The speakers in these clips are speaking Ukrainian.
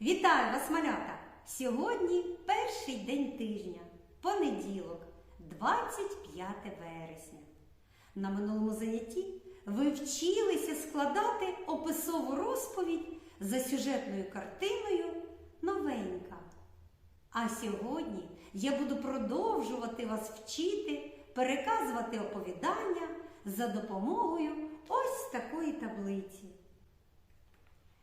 Вітаю вас, малята! Сьогодні перший день тижня, понеділок, 25 вересня. На минулому занятті ви вчилися складати описову розповідь за сюжетною картиною Новенька. А сьогодні я буду продовжувати вас вчити переказувати оповідання за допомогою ось такої таблиці.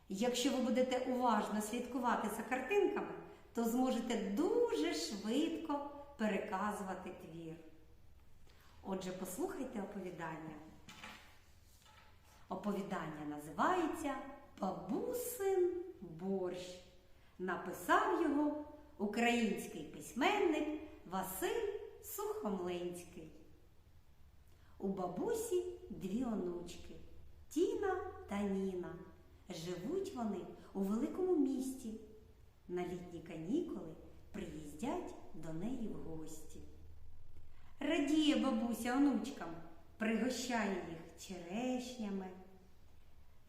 Якщо ви будете уважно слідкувати за картинками, то зможете дуже швидко переказувати твір. Отже, послухайте оповідання. Оповідання називається Бабусин борщ. Написав його український письменник Василь Сухомлинський. У бабусі дві онучки Тіна та Ніна. Живуть вони у великому місті. На літні канікули приїздять до неї в гості. Радіє бабуся онучкам, пригощає їх черешнями,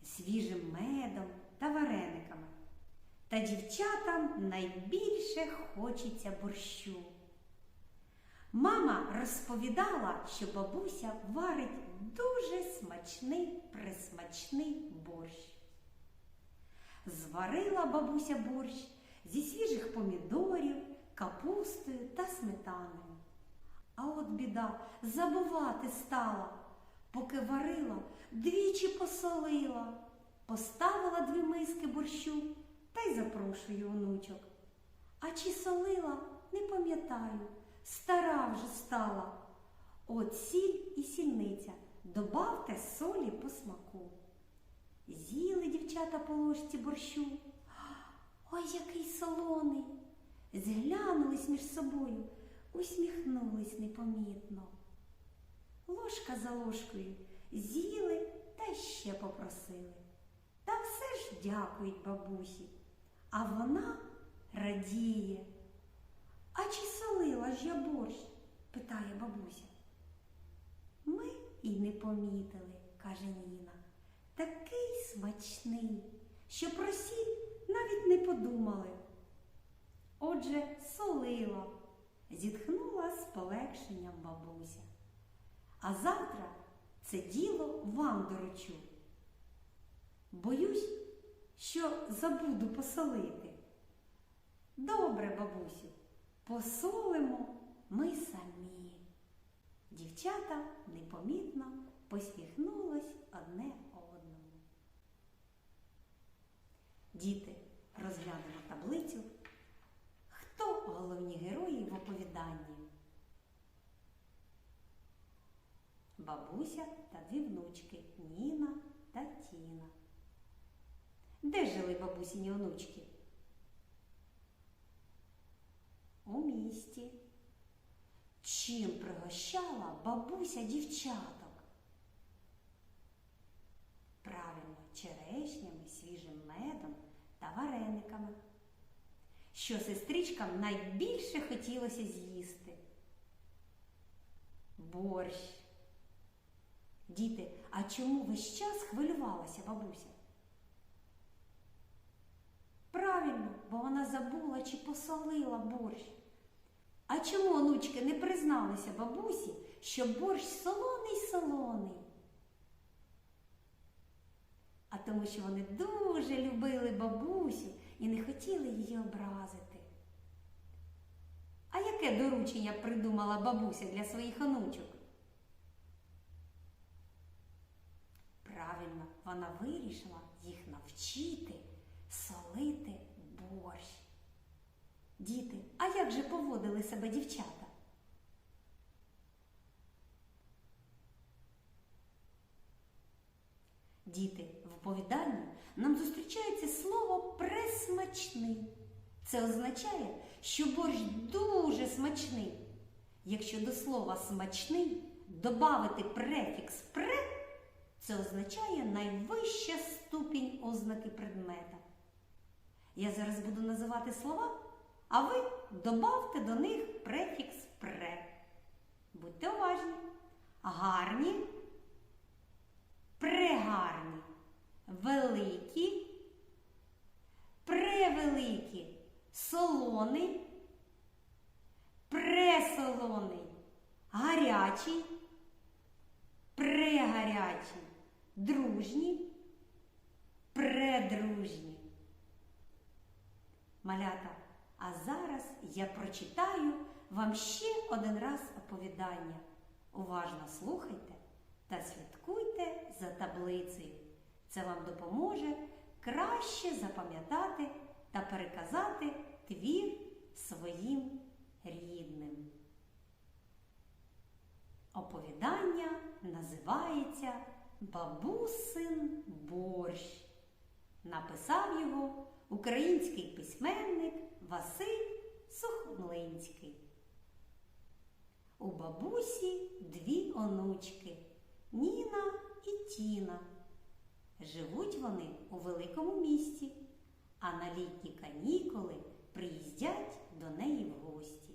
свіжим медом та варениками. Та дівчатам найбільше хочеться борщу. Мама розповідала, що бабуся варить дуже смачний присмачний борщ. Зварила бабуся борщ зі свіжих помідорів, капустою та сметаною. А от біда забувати стала, поки варила, двічі посолила, поставила дві миски борщу та й запрошую онучок. А чи солила, не пам'ятаю, стара вже стала. От сіль і сільниця, добавте солі по смаку. З'їли дівчата по ложці борщу. Ой, який солоний. Зглянулись між собою, усміхнулись непомітно. Ложка за ложкою з'їли та ще попросили. Та все ж дякують бабусі, а вона радіє. А чи солила ж я борщ? питає бабуся. Ми і не помітили, каже Ніна. Такий смачний, що про сіль навіть не подумали. Отже, солила, зітхнула з полегшенням бабуся. А завтра це діло вам доручу. Боюсь, що забуду посолити. Добре, бабусю, посолимо ми самі. Дівчата непомітно посміхнулись одне одному. Діти, розглянемо таблицю. Хто головні герої в оповіданні? Бабуся та дві внучки Ніна та Тіна. Де жили бабусіні онучки? У місті. Чим пригощала бабуся дівчаток? Правильно, черешнями, свіжим медом та варениками. Що сестричкам найбільше хотілося з'їсти? Борщ. Діти, а чому весь час хвилювалася бабуся? Правильно, бо вона забула чи посолила борщ. А чому онучки не призналися бабусі, що борщ солоний-солоний? А тому, що вони дуже любили бабусю і не хотіли її образити. А яке доручення придумала бабуся для своїх онучок? Правильно, вона вирішила їх навчити солити борщ. Діти, а як же поводили себе дівчата? Діти, в нам зустрічається слово пресмачний. Це означає, що борщ дуже смачний. Якщо до слова смачний додати префікс пре, це означає найвища ступінь ознаки предмета. Я зараз буду називати слова, а ви добавте до них префікс пре. Будьте уважні. Гарні, прегарні, великі, превеликі. солоний, пресолоний, гарячий, прегарячий, дружній, предружній. Малята, а зараз я прочитаю вам ще один раз оповідання. Уважно слухайте та слідкуйте за таблицею. Це вам допоможе краще запам'ятати та переказати твір своїм рідним. Оповідання називається Бабусин борщ. Написав його український письменник Василь Сухомлинський. У бабусі дві онучки Ніна і Тіна. Живуть вони у великому місті, а на літні канікули приїздять до неї в гості.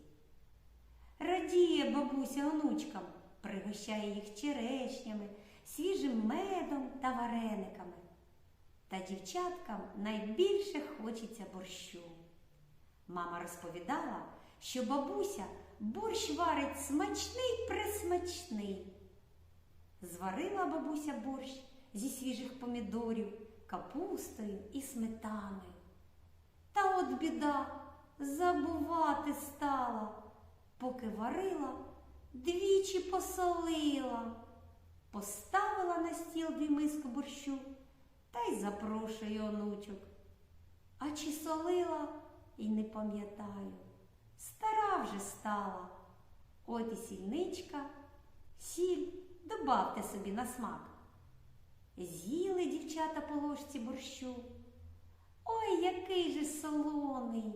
Радіє бабуся онучкам, пригощає їх черешнями, свіжим медом та варениками. Та дівчаткам найбільше хочеться борщу. Мама розповідала, що бабуся борщ варить смачний присмачний. Зварила бабуся борщ зі свіжих помідорів, капустою і сметаною. Та от біда забувати стала, поки варила, двічі посолила, поставила на стіл дві миски борщу та й запрошує онучок. А чи солила і не пам'ятаю. Стара вже стала. От і сільничка, сіль добавте собі на смак. З'їли дівчата по ложці борщу. Ой, який же солоний.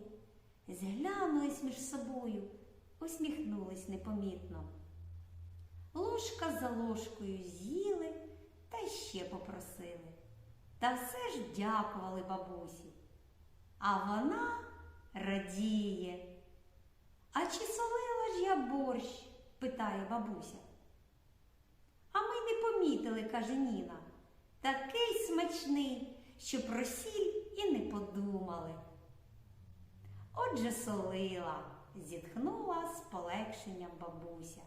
Зглянулись між собою, усміхнулись непомітно. Ложка за ложкою з'їли та ще попросили. Та все ж дякували бабусі. А вона радіє. А чи солила ж я борщ? питає бабуся. А ми не помітили, каже Ніна. Такий смачний, що про сіль і не подумали. Отже, солила, зітхнула з полегшенням бабуся.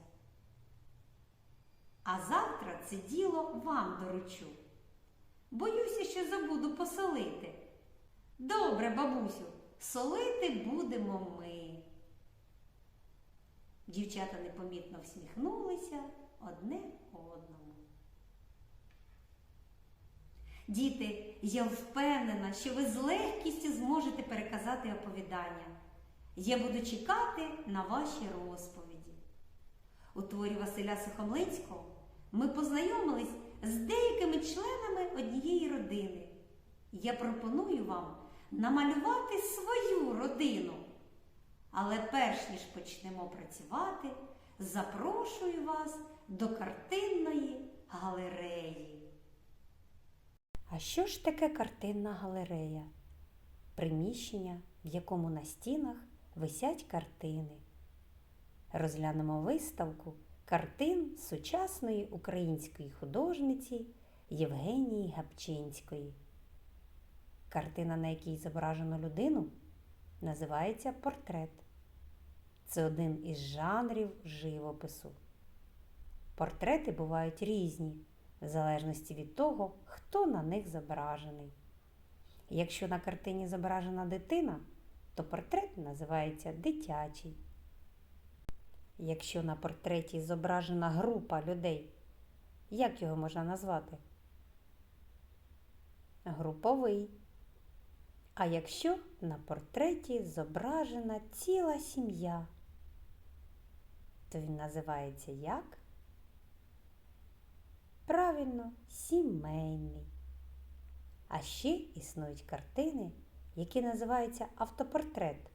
А завтра це діло вам доручу. Боюся, що забуду посолити. Добре, бабусю, солити будемо ми. Дівчата непомітно всміхнулися одне одному. Діти, я впевнена, що ви з легкістю зможете переказати оповідання. Я буду чекати на ваші розповіді. У творі Василя Сухомлинського ми познайомились з деякими членами однієї родини. Я пропоную вам намалювати свою родину. Але перш ніж почнемо працювати, запрошую вас до картинної галереї. А що ж таке картинна галерея? Приміщення, в якому на стінах висять картини. Розглянемо виставку картин сучасної української художниці Євгенії Гапчинської. Картина, на якій зображено людину, називається портрет. Це один із жанрів живопису. Портрети бувають різні, в залежності від того, хто на них зображений. Якщо на картині зображена дитина, то портрет називається дитячий. Якщо на портреті зображена група людей, як його можна назвати? Груповий. А якщо на портреті зображена ціла сім'я, то він називається як? Правильно, сімейний. А ще існують картини, які називаються автопортрет.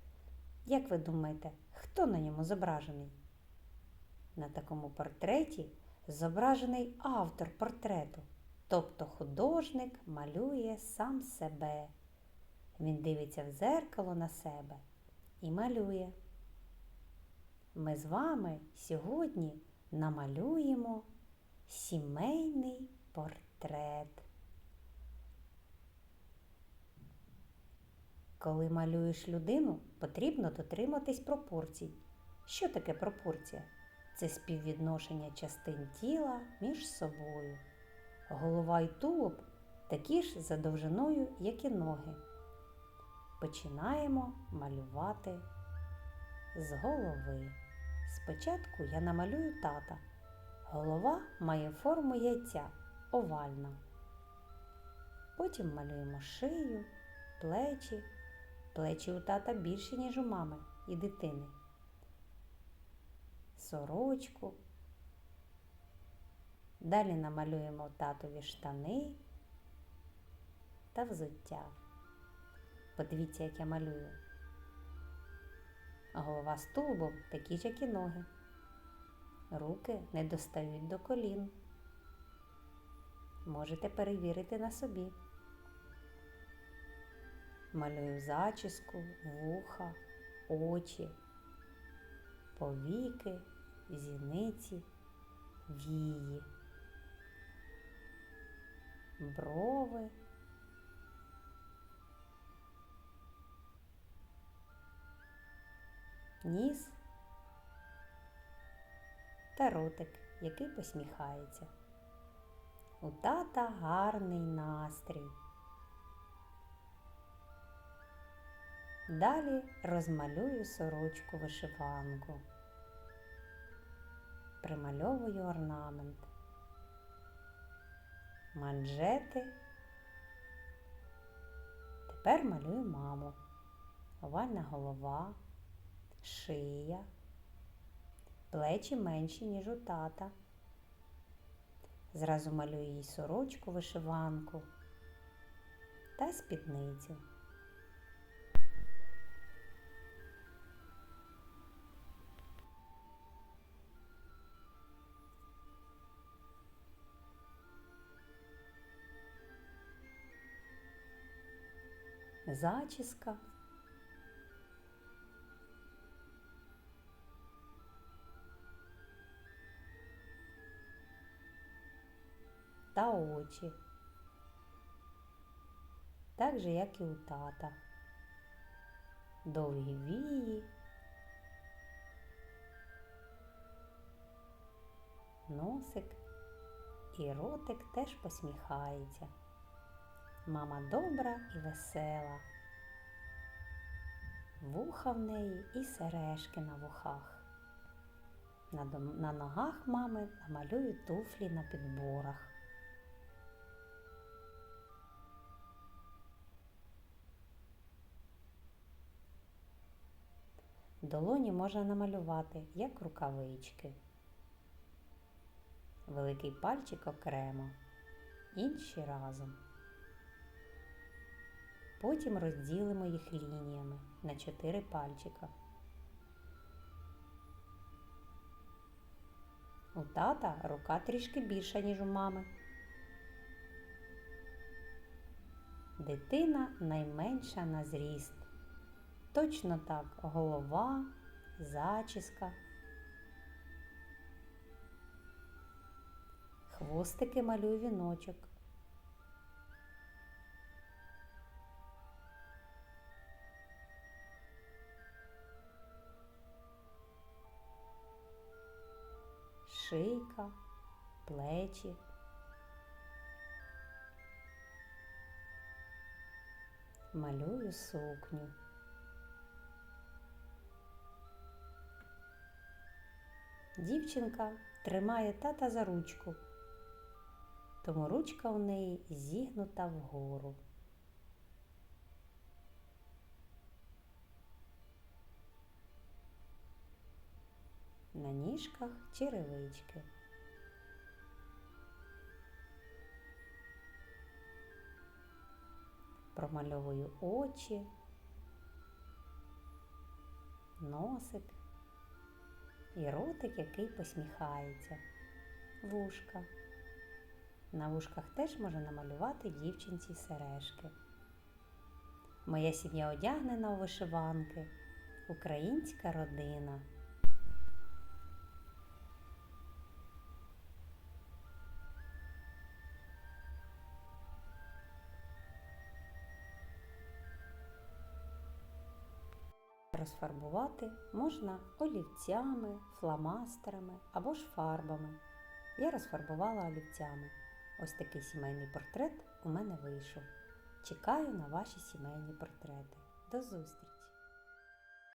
Як ви думаєте, хто на ньому зображений? На такому портреті зображений автор портрету, тобто художник малює сам себе. Він дивиться в дзеркало на себе і малює. Ми з вами сьогодні намалюємо сімейний портрет. Коли малюєш людину, потрібно дотриматись пропорцій. Що таке пропорція? Це співвідношення частин тіла між собою. Голова і тулуб такі ж за довжиною, як і ноги. Починаємо малювати з голови. Спочатку я намалюю тата. Голова має форму яйця овальна. Потім малюємо шию, плечі. Плечі у тата більші, ніж у мами і дитини. Сорочку. Далі намалюємо татові штани та взуття. Подивіться, як я малюю. Голова з тулубом такі ж, як і ноги. Руки не достають до колін. Можете перевірити на собі. Малюю зачіску, вуха, очі, повіки, зіниці, вії, брови. Ніс та ротик, який посміхається. У тата гарний настрій. Далі розмалюю сорочку вишиванку. Примальовую орнамент. Манжети. Тепер малюю маму. Овальна голова, шия, плечі менші, ніж у тата. Зразу малюю їй сорочку вишиванку та спідницю. зачіска. Та очі. Так же, як і у тата. Довгі вії, носик і ротик теж посміхається. Мама добра і весела. Вуха в неї і сережки на вухах. На, ногах мами намалюю туфлі на підборах. Долоні можна намалювати як рукавички. Великий пальчик окремо, інші разом. Потім розділимо їх лініями на чотири пальчика. У тата рука трішки більша, ніж у мами. Дитина найменша на зріст. Точно так голова, зачіска. Хвостики малюю віночок. шийка, плечі. Малюю сукню. Дівчинка тримає тата за ручку, тому ручка у неї зігнута вгору. На ніжках черевички. Промальовую очі, носик і ротик, який посміхається, вушка. На вушках теж можна намалювати дівчинці сережки. Моя сім'я одягнена у вишиванки, українська родина. Розфарбувати можна олівцями, фломастерами або ж фарбами. Я розфарбувала олівцями. Ось такий сімейний портрет у мене вийшов. Чекаю на ваші сімейні портрети. До зустрічі!